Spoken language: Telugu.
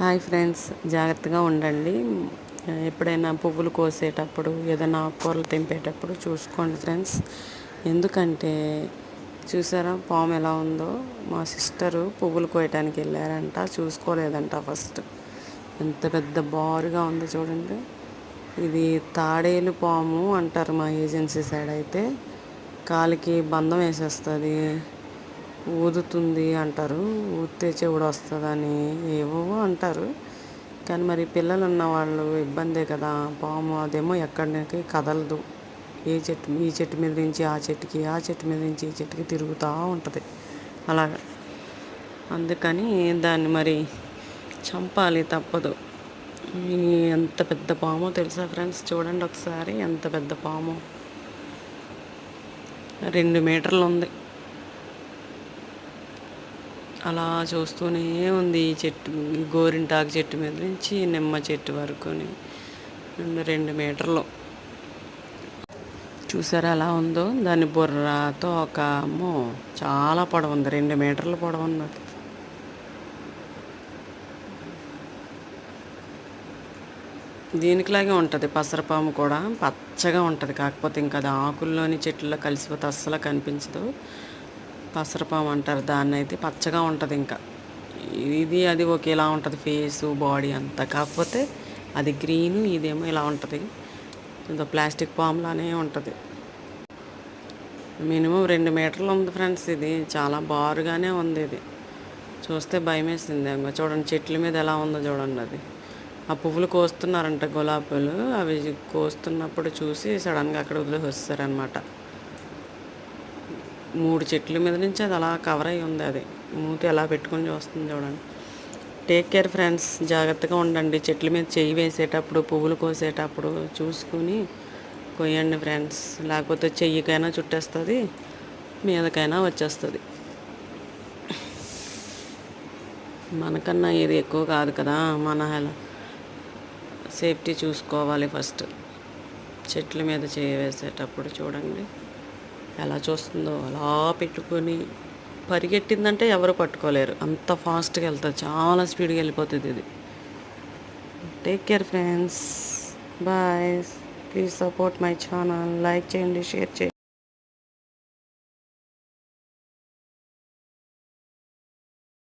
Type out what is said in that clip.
హాయ్ ఫ్రెండ్స్ జాగ్రత్తగా ఉండండి. ఎప్పుడైనా పువ్వులు కోసేటప్పుడు ఏదైనా ఆకుకూరలు తెంపేటప్పుడు చూసుకోండి ఫ్రెండ్స్. ఎందుకంటే చూసారా పాము ఎలా ఉందో? మా సిస్టరు పువ్వులు కోయటానికి వెళ్ళారంట చూసుకోలేదంట ఫస్ట్. ఎంత పెద్ద బారుగా ఉందో చూడండి. ఇది తాడేలు పాము అంటారు మా ఏజెన్సీ సైడ్ అయితే. కాలికి బంధం వేసేస్తుంది. ఊదుతుంది అంటారు. ఊదితే చెవుడు వస్తుందని ఏవో అంటారు. కానీ మరి పిల్లలు ఉన్న వాళ్ళు ఇబ్బందే కదా. పాము అదేమో ఎక్కడికి కదలదు. ఏ చెట్టు ఈ చెట్టు మీద నుంచి ఆ చెట్టుకి ఆ చెట్టు మీద నుంచి ఈ చెట్టుకి తిరుగుతూ ఉంటుంది. అలాగా. అందుకని దాన్ని మరి చంపాలి తప్పదు. ఎంత పెద్ద పామో తెలుసా ఫ్రెండ్స్? చూడండి ఒకసారి ఎంత పెద్ద పాము. రెండు మీటర్లు ఉంది. అలా చూస్తూనే ఉంది ఈ చెట్టు గోరింటాకు చెట్టు మీద నుంచి నిమ్మ చెట్టు వరకు రెండు మీటర్లు. చూసారా ఎలా ఉందో? దాని బుర్రతో ఒక అమ్మో చాలా పొడవు ఉంది. రెండు మీటర్ల పొడవు ఉంది అది దీనికిలాగే ఉంటుంది. పసరపాము కూడా పచ్చగా ఉంటుంది. కాకపోతే ఇంకా అది ఆకుల్లోని చెట్లలో కలిసిపోతే అస్సలు కనిపించదు. పసరపాము అంటారు. దాన్ని అయితే పచ్చగా ఉంటుంది ఇంకా. ఇది అది ఒకేలా ఉంటుంది. ఫేసు బాడీ అంతా. కాకపోతే అది గ్రీను ఇదేమో ఇలా ఉంటుంది. ఇంత ప్లాస్టిక్ పాములానే ఉంటుంది. మినిమం రెండు మీటర్లు ఉంది ఫ్రెండ్స్ ఇది. చాలా బారుగానే ఉంది ఇది. చూస్తే భయం వేసింది చూడండి చెట్ల మీద ఎలా ఉందో చూడండి అది. ఆ పువ్వులు కోస్తున్నారంట గులాబీలు. అవి కోస్తున్నప్పుడు చూసి సడన్గా అక్కడ వదిలేసి వస్తారనమాట మూడు చెట్ల మీద నుంచి అది అలా కవర్ అయి ఉంది అది. మూతి ఎలా పెట్టుకొని చూస్తుంది చూడండి. టేక్ కేర్ ఫ్రెండ్స్ జాగ్రత్తగా ఉండండి. చెట్ల మీద చేయి వేసేటప్పుడు పువ్వులు కోసేటప్పుడు చూసుకుని కొయ్యండి ఫ్రెండ్స్ లేకపోతే చెయ్యికైనా చుట్టేస్తుంది మీదకైనా వచ్చేస్తుంది. మనకన్నా ఇది ఎక్కువ కాదు కదా మన సేఫ్టీ చూసుకోవాలి ఫస్ట్ చెట్ల మీద చేయి వేసేటప్పుడు చూడండి. ఎలా చూస్తుందో అలా పెట్టుకొని పరిగెట్టిందంటే ఎవరు పట్టుకోలేరు. అంత ఫాస్ట్గా వెళ్తుంది చాలా స్పీడ్గా వెళ్ళిపోతుంది ఇది. Take care friends bye please support my channel like చేయండి షేర్ చేయండి.